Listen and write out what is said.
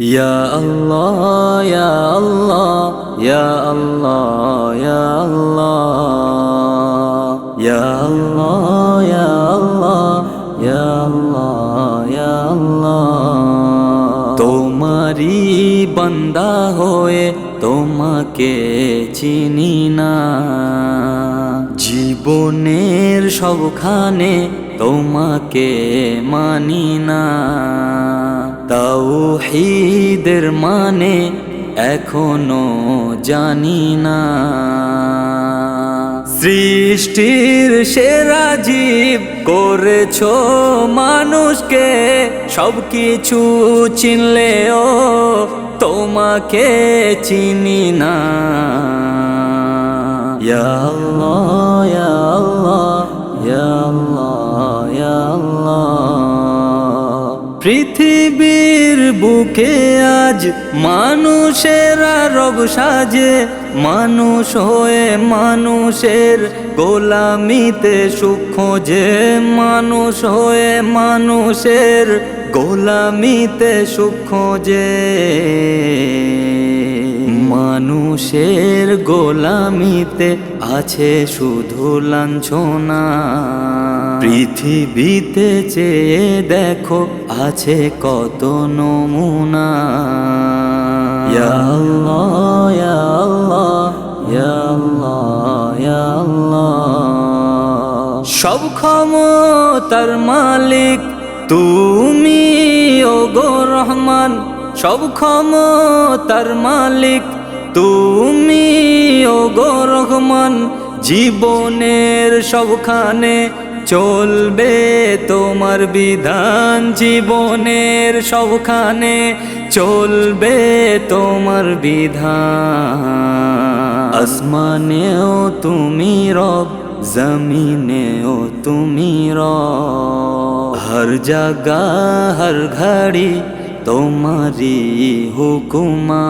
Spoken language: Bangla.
ইয়া আল্লাহ ইয়া আল্লাহ ইয়া আল্লাহ ইয়া আল্লাহ ইয়া আল্লাহ ইয়া আল্লাহ ইয়া আল্লাহ ইয়া আল্লাহ তোমারি বান্দা হয়ে তোমাকে চিনি না। জীবনের সবখানে তোমাকে মানি না। তাওহীদের মানে এখনও জানি না। সৃষ্টির সেরা জীব করেছ মানুষকে সব কিছু চিনলেও তোমাকে চিনি না। পৃথিবীর বুকে আজ মানুষেরা রব সাজে। মানুষ হয়ে মানুষের গোলামিতে সুখ খোঁজে। মানুষ হয়ে মানুষের গোলামিতে সুখ খোঁজে। মানুষের গোলামিতে আছে শুধু লাঞ্ছনা। পৃথিবীতে চেয়ে দেখো, আছে কত নমুনা। আল্লাহ সব ক্ষমতার মালিক তুমি ও গো রহমান। সব ক্ষমতার মালিক তুমি ও গো জীবনের সবখানে চলবে তোমার বিধান। জীবনের সবখানে চলবে তোমার বিধান। আসমানেও তুমি রব, জমিনেও তুমি রব। হর জায়গা হর ঘড়ি তোমারি হুকুমা।